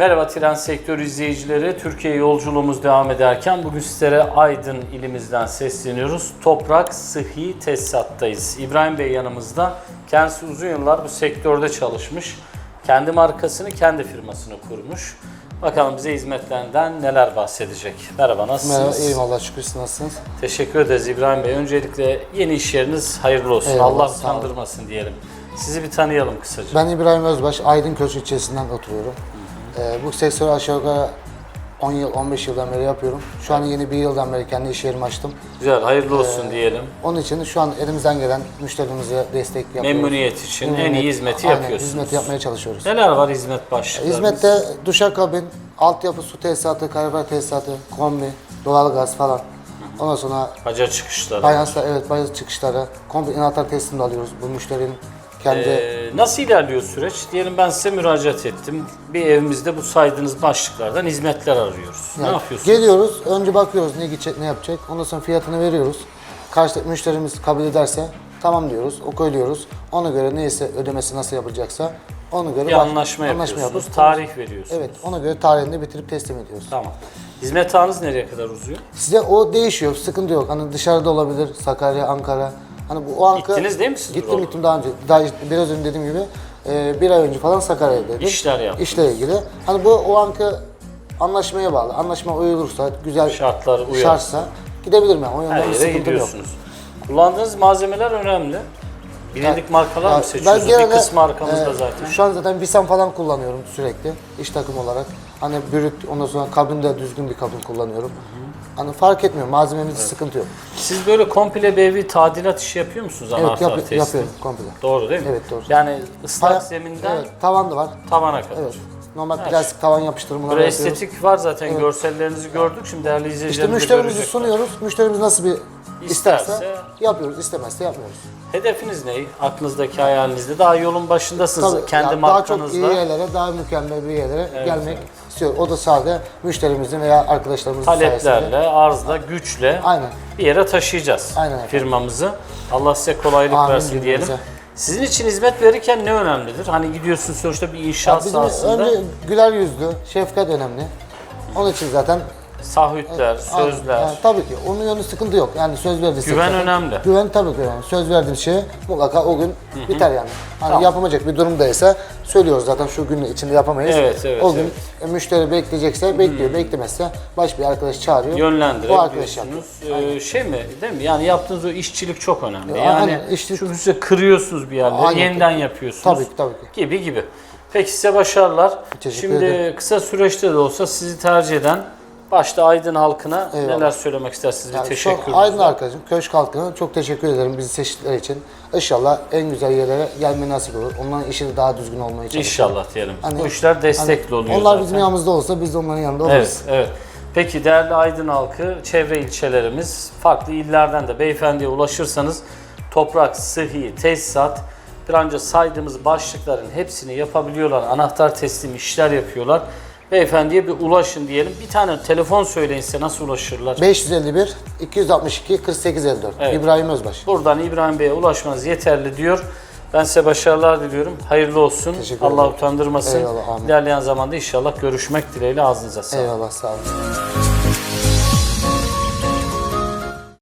Merhaba tren sektörü izleyicileri. Türkiye yolculuğumuz devam ederken bugün sizlere Aydın ilimizden sesleniyoruz. Toprak Sıhhi Tesisat'tayız. İbrahim Bey yanımızda. Kendisi uzun yıllar bu sektörde çalışmış. Kendi markasını, kendi firmasını kurmuş. Bakalım bize hizmetlerinden neler bahsedecek. Merhaba, nasılsınız? Merhaba, iyiyim Allah şükür nasılsınız? Teşekkür ederiz İbrahim Bey. Öncelikle yeni iş yeriniz hayırlı olsun. Eyvallah, Allah utandırmasın diyelim. Sizi bir tanıyalım kısaca. Ben İbrahim Özbaş, Aydın Köşk ilçesinden oturuyorum. Ee, bu sektörü aşağı yukarı 10 yıl, 15 yıldan beri yapıyorum. Şu an yeni bir yıldan beri kendi iş yerimi açtım. Güzel, hayırlı olsun diyelim. Onun için şu an elimizden gelen müşterimize destek yapıyoruz. Memnuniyet için en iyi hizmeti Aynen, yapıyorsunuz. hizmet yapmaya çalışıyoruz. Neler var hizmet başlıklarınız? Hizmette duşakabin, altyapı su tesisatı, karabiber tesisatı, kombi, doğalgaz falan. Ondan sonra Baca çıkışları. fayanslar, evet bayaz çıkışları, kombi inatlar teslim de alıyoruz. Bu müşterinin kendi Ee, nasıl ilerliyor süreç? Diyelim ben size müracaat ettim. Bir evimizde bu saydığınız başlıklardan hizmetler arıyoruz. ne yapıyorsunuz? Geliyoruz, önce bakıyoruz ne gidecek, ne yapacak. Ondan sonra fiyatını veriyoruz. Karşıdaki müşterimiz kabul ederse tamam diyoruz, okuyluyoruz. Ona göre neyse ödemesi nasıl yapılacaksa ona göre bir baş- anlaşma yapıyorsunuz. yapıyoruz. Tarih veriyorsunuz. Evet, ona göre tarihinde bitirip teslim ediyoruz. Tamam. Hizmet ağınız nereye kadar uzuyor? Size o değişiyor, sıkıntı yok. Hani dışarıda olabilir, Sakarya, Ankara. Hani bu o anka... Gittiniz değil mi siz Gittim buralara? gittim daha önce. Daha biraz önce dediğim gibi e, bir ay önce falan Sakarya'daydım. İşler yaptınız. İşle ilgili. Hani bu o anka anlaşmaya bağlı. Anlaşma uyulursa, güzel Şartlar uyar. şartsa gidebilirim yani. O yönden Her bir yere sıkıntım yok. gidiyorsunuz. Kullandığınız malzemeler önemli. Bilindik markalar Ya, mı seçiyorsunuz? Bir genelde, kısmı arkamızda e, zaten. Şu an zaten Visan falan kullanıyorum sürekli iş takım olarak. Hani brüt ondan sonra kabinde düzgün bir kabin kullanıyorum. Hani fark etmiyor malzememizde sıkıntı yok. Siz böyle komple bir evi tadilat işi yapıyor musunuz Evet yap, testi? yapıyorum komple. Doğru değil mi? Evet, doğru. Yani ıslak Faya- zeminden Evet, tavan da var. tavana kadar. Evet. Normal plastik tavan yapıştırmaları Böyle yapıyoruz. estetik var zaten görsellerinizi gördük. Şimdi değerli İşte izleyicilerimiz de müşterimizi görecekler. sunuyoruz. Müşterimiz nasıl bir İsterse- isterse yapıyoruz, istemezse yapmıyoruz. Hedefiniz ne? Aklınızdaki hayalinizde. Daha yolun başındasınız. Tabii, Kendi yani daha çok iyi yerlere, daha mükemmel bir yerlere gelmek istiyor. O da sadece müşterimizin veya arkadaşlarımızın sayesinde. taleplerle, arzla, güçle Aynen. bir yere taşıyacağız Aynen efendim. firmamızı. Allah size kolaylık Amin versin diyelim. Sizin için hizmet verirken ne önemlidir? Hani gidiyorsun sonuçta bir inşaat Bizim sahasında önce güler yüzlü, şefkat önemli. Onun için zaten sahütler, sözler. Yani tabii ki onun yönü sıkıntı yok. Yani söz verdiysek Güven önemli. Güven tabii ki önemli. Söz verdiğim şey mutlaka o gün biter yani. Hani Tamam. yapamayacak bir durumdaysa söylüyoruz zaten şu gün içinde yapamayız. Evet, evet, O gün e, müşteri bekleyecekse bekliyor, beklemezse başka bir arkadaş çağırıyor. O arkadaş yapıyor. Yönlendirebiliyorsunuz. Ee, şey mi değil mi? Yani yaptığınız o işçilik çok önemli. Ya, Yani aynen, işçilik- çünkü size kırıyorsunuz bir yerleri, Aynen. yeniden yapıyorsunuz. Tabii ki, tabii ki. Gibi gibi. Peki size başarılar. Teşekkür Şimdi ederim. kısa süreçte de olsa sizi tercih eden başta Aydın halkına Eyvallah. neler söylemek istersiniz? Yani bir teşekkür Aydın arkadaşım, Köşk halkına çok teşekkür ederim bizi seçtikleri için. İnşallah en güzel yerlere gelme nasip olur. Onların işi de daha düzgün olmaya çalışır. İnşallah diyelim. Hani- Bu işler destekli oluyor Onlar zaten. bizim yanımızda olsa biz de onların yanında oluruz. Evet, evet. Peki değerli Aydın halkı, çevre ilçelerimiz, farklı illerden de beyefendiye ulaşırsanız toprak, sıhhi, tesisat, bir önce saydığımız başlıkların hepsini yapabiliyorlar. Anahtar teslim işler yapıyorlar. Beyefendiye bir ulaşın diyelim. Bir tane telefon söyleyin size nasıl ulaşırlar? 551 262 4854. Evet. İbrahim Özbaş. Buradan İbrahim Bey'e ulaşmanız yeterli diyor. Ben size başarılar diliyorum. Hayırlı olsun. Teşekkür Allah ederim. utandırmasın. Eyvallah, amin. İlerleyen zamanda inşallah görüşmek dileğiyle ağzınıza sağlık. Eyvallah sağ olun.